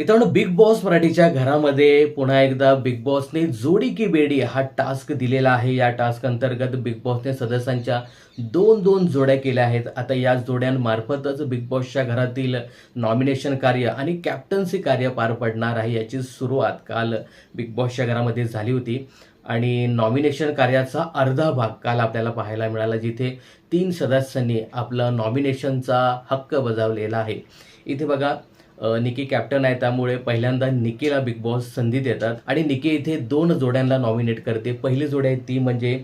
मित्रांनो big boss मराठीच्या घरामध्ये पुन्हा एकदा बिग बॉसने जोडी की बेडी हा टास्क दिलेला आहे. या टास्क अंतर्गत बिग बॉसने सदस्यांच्या दोन दोन जोड्या केल्या आहेत. आता या जोड्यांमार्फतच बिग बॉसच्या घरातील नॉमिनेशन कार्य आणि कॅप्टन्सी कार्य पार पडणार आहे. याची सुरुवात काल बिग बॉसच्या घरामध्ये झाली होती. आणि नॉमिनेशन कार्याचा अर्धा भाग काल आपल्याला पाहायला मिळाला जिथे तीन सदस्यांनी आपलं नॉमिनेशनचा हक्क बजावलेला आहे. इथे बघा निकी कॅप्टन आहे त्यामुळे पहिल्यांदा निकीला बिग बॉस संधी देतात. आणि निकी इथे दोन जोड्यांना नॉमिनेट करते. पहिली जोडी आहे ती म्हणजे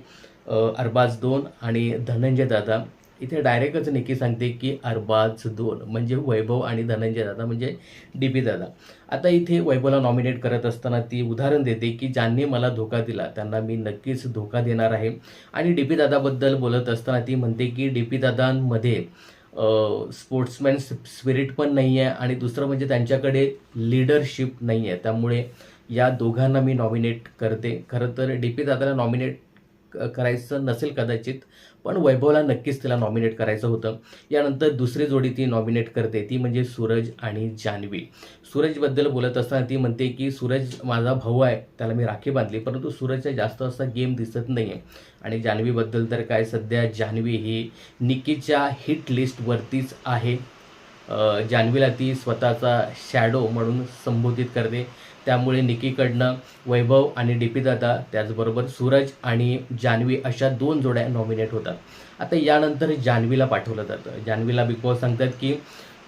अरबाज दोन आणि धनंजय दादा. इथे डायरेक्टच निकी सांगते की अरबाज दोन म्हणजे वैभव आणि धनंजय दादा म्हणजे डी पी दादा. आता इथे वैभवला नॉमिनेट करत असताना ती उदाहरण देते की ज्यांनी मला धोका दिला त्यांना मी नक्कीच धोका देणार आहे. आणि डी पी दादाबद्दल बोलत असताना ती म्हणते की डी पी दादांमध्ये स्पोर्ट्समॅन स्पिरिट पण नाही आहे आणि दुसरं म्हणजे त्यांच्याकडे लिडरशिप नाही आहे त्यामुळे या दोघांना मी नॉमिनेट करते. खरं तर डी पी दादाला नॉमिनेट करायचं नसेल कदाचित पण वैभवला नक्कीच तिला नॉमिनेट करायचं होतं. यानंतर दुसरी जोडी ती नॉमिनेट करते ती म्हणजे सूरज आणि जान्हवी. सूरजबद्दल बोलत असताना ती म्हणते की सूरज माझा भाऊ आहे त्याला मी राखी बांधली परंतु सूरजचा जास्त असा गेम दिसत नाही आहे आणि जान्हवीबद्दल तर काय सध्या जान्हवी ही निकीच्या हिट लिस्टवरतीच आहे. जान्हवीला ती स्वतःचा शॅडो म्हणून संबोधित करते. त्यामुळे निकीकडनं वैभव आणि डी दादा त्याचबरोबर सूरज आणि जान्हवी अशा दोन जोड्या नॉमिनेट होतात. आता यानंतर जान्हवीला पाठवलं जातं. जान्हवीला बिग बॉस सांगतात की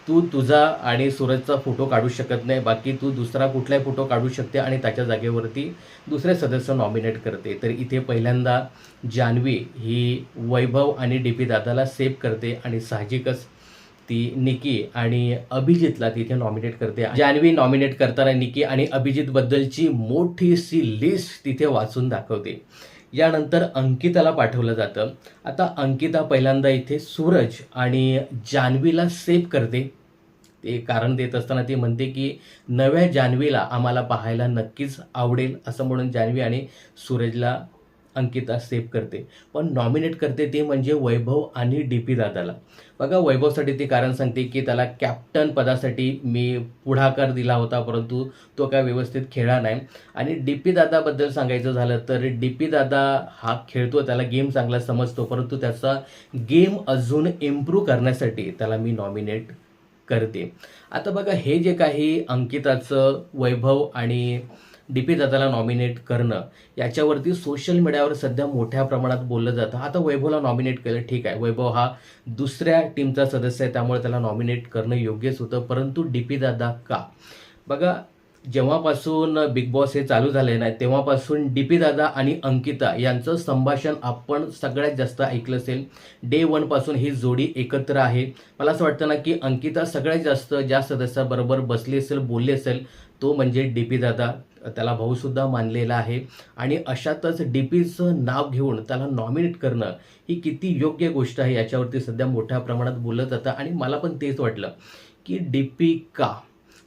तू तुझा आणि सूरजचा फोटो काढू शकत नाही बाकी तू दुसरा कुठलाही फोटो काढू शकते आणि त्याच्या जागेवरती दुसरे सदस्य नॉमिनेट करते. तर इथे पहिल्यांदा जान्हवी ही वैभव आणि डी पी दादाला सेव्ह करते आणि साहजिकच ती निकी आणि अभिजितला तिथे नॉमिनेट करते. जान्हवी नॉमिनेट करताना निकी आणि अभिजित बद्दलची मोठीशी लिस्ट तिथे वाचून दाखवते. यानंतर अंकिताला पाठवलं जातं. आता अंकिता पहिल्यांदा इथे सूरज आणि जान्हवीला सेव्ह करते. ते कारण देत असताना ती म्हणते की नव्या जान्हवीला आम्हाला पाहायला नक्कीच आवडेल असं म्हणून जान्हवी आणि सूरजला अंकिता सेव करते. पण नॉमिनेट करते ते म्हणजे वैभव आणि डी पी दादाला. बघा वैभवसाठी ती कारण सांगते की त्याला कॅप्टन पदासाठी मी पुढाकार दिला होता परंतु तो काय व्यवस्थित खेळला नाही. आणि डी पी दादाबद्दल सांगायचं झालं तर डी पी दादा हा खेळतो त्याला गेम चांगला समजतो परंतु त्याचा गेम अजून इम्प्रूव्ह करण्यासाठी त्याला मी नॉमिनेट करते. आता बघा हे जे काही अंकिताचं वैभव आणि डी पी दादाला नॉमिनेट करणं याच्यावरती सोशल मीडियावर सध्या मोठ्या प्रमाणात बोललं जातं. आता वैभवला नॉमिनेट केलं ठीक आहे. वैभव हा दुसऱ्या टीमचा सदस्य आहे त्यामुळे त्याला नॉमिनेट करणं योग्यच होतं. परंतु डी पी दादा का? बघा जेव्हापासून बिग बॉस हे चालू झाले नाही तेव्हापासून डी पी दादा आणि अंकिता यांचं संभाषण आपण सगळ्यात जास्त ऐकलं असेल. डे वनपासून ही जोडी एकत्र आहे. मला असं वाटतं ना की अंकिता सगळ्यात जास्त ज्या सदस्याबरोबर बसली असेल बोलली असेल तो म्हणजे डी पी दादा त्याला भाऊसुद्धा मानलेला आहे. आणि अशातच डी पीचं नाव घेऊन त्याला नॉमिनेट करणं ही किती योग्य गोष्ट आहे याच्यावरती सध्या मोठ्या प्रमाणात बोललं जातं. आणि मला पण तेच वाटलं की डी पी का?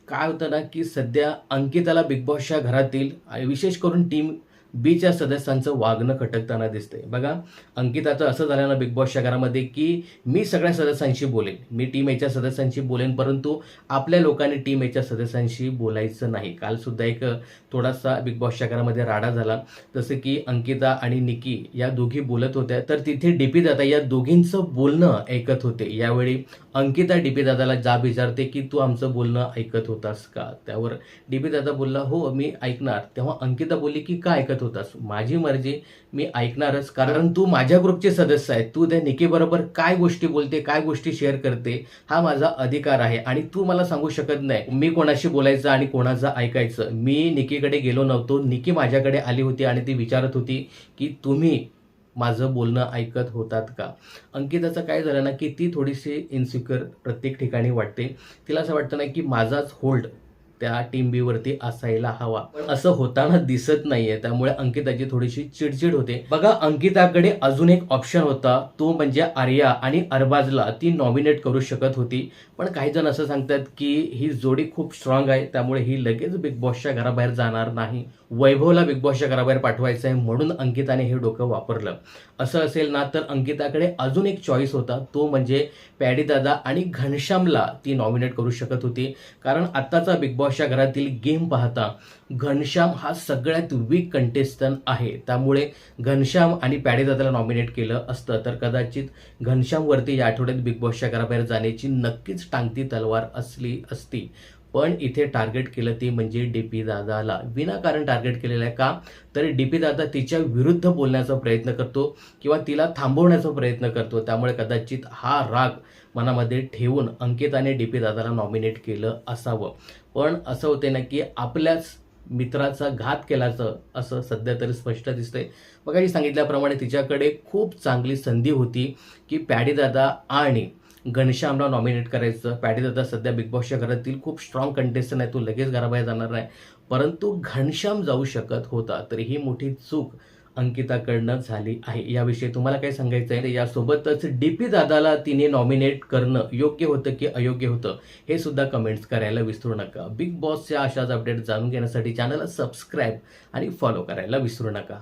काय होतं ना की सध्या अंकिताला बिग बॉसच्या घरातील विशेष करून टीम बीच्या सदस्यांचं वागणं खटकताना दिसतंय. बघा अंकिताचं असं झालं ना बिग बॉसच्या घरामध्ये की मी सगळ्या सदस्यांशी बोलेन. मी टीम एच्या सदस्यांशी बोलेन परंतु आपल्या लोकांनी टीम एच्या सदस्यांशी बोलायचं नाही. काल सुद्धा एक थोडासा बिग बॉसच्या घरामध्ये राडा झाला. जसं की अंकिता आणि निकी या दोघी बोलत होत्या. तर तिथे डीपी दादा या दोघींचं बोलणं ऐकत होते. यावेळी अंकिता डी पी दादाला जाब विचारते की तू आमचं बोलणं ऐकत होतास का? त्यावर डी पी दादा बोलला हो मी ऐकणार. तेव्हा अंकिता बोलली की का ऐकत होतास? माझी मर्जी मी ऐकणारच. कारण तू माझ्या ग्रुपचे सदस्य आहे. तू त्या निकेबरोबर काय गोष्टी बोलते काय गोष्टी शेअर करते हा माझा अधिकार आहे. आणि तू मला सांगू शकत नाही. मी कोणाशी बोलायचं आणि कोणाचं ऐकायचं? मी निकीकडे गेलो नव्हतो. निकी माझ्याकडे आली होती आणि ती विचारत होती की तुम्ही माझं बोलणं ऐकत होतात का? अंकिताचं काय झालं ना की ती थोडीशी इन्सिक्युअर प्रत्येक ठिकाणी वाटते. तिला असं वाटतं ना की माझाच होल्ड त्या टीम बी वरती असायला हवा. पण असं होताना दिसत नाहीये. त्यामुळे अंकिताची थोडीशी चिडचिड होते. बघा अंकिताकडे अजून एक ऑप्शन होता. तो म्हणजे आर्या आणि अरबाजला ती नॉमिनेट करू शकत होती. पण काही जण असं सांगतात की ही जोडी खूप स्ट्रॉंग आहे. त्यामुळे ही लगेच बिग बॉसच्या घराबाहेर जाणार नाही. वैभवला बिग बॉसच्या घराबाहेर पाठवायचं आहे म्हणून अंकिताने हे डोकं वापरलं. असं असेल ना तर अंकिताकडे अजून एक चॉईस होता. तो म्हणजे पॅडी दादा आणि घनश्यामला ती नॉमिनेट करू शकत होती. कारण आत्ताचा बिग बॉस अशा घरातील गेम पाहता घनश्याम हा सगळ्यात वीक कंटेस्टंट आहे. त्यामुळे घनश्याम आणि पॅडेदादाला नॉमिनेट केलं असतं. तर कदाचित घनश्यामवरती या आठवड्यात बिग बॉसच्या घराबाहेर जाण्याची नक्कीच टांगती तलवार असली असती. पण इथे टार्गेट केलं ते म्हणजे डी पी दादाला. विनाकारण टार्गेट केलेलं आहे का? तर डी पी दादा तिच्या विरुद्ध बोलण्याचा प्रयत्न करतो किंवा तिला थांबवण्याचा प्रयत्न करतो. त्यामुळे कदाचित हा राग मनामध्ये ठेवून अंकिताने डी पी दादाला नॉमिनेट केलं असावं. पण असं होते ना की आपल्याच मित्राचा घात केल्याचं असं सध्या तरी स्पष्ट दिसतंय. बघा सांगितल्याप्रमाणे तिच्याकडे खूप चांगली संधी होती की पॅडीदादा आणि घनश्यामला नॉमिनेट करायचं. पॅडीदादा सध्या बिग बॉसच्या घरातील खूप स्ट्रॉंग कंटेस्टंट आहे. तो लगेच घराबाहेर जाणार नाही. परंतु घनश्याम जाऊ शकत होता तर ही मोठी चूक अंकिताकडनं झाली आहे. याविषयी तुम्हाला काय सांगायचं आहे यासोबतच डी पी दादाला तिने नॉमिनेट करणं योग्य होतं की अयोग्य होतं हे सुद्धा कमेंट्स करायला विसरू नका. बिग बॉसच्या अशाच अपडेट जाणून घेण्यासाठी चॅनलला सबस्क्राईब आणि फॉलो करायला विसरू नका.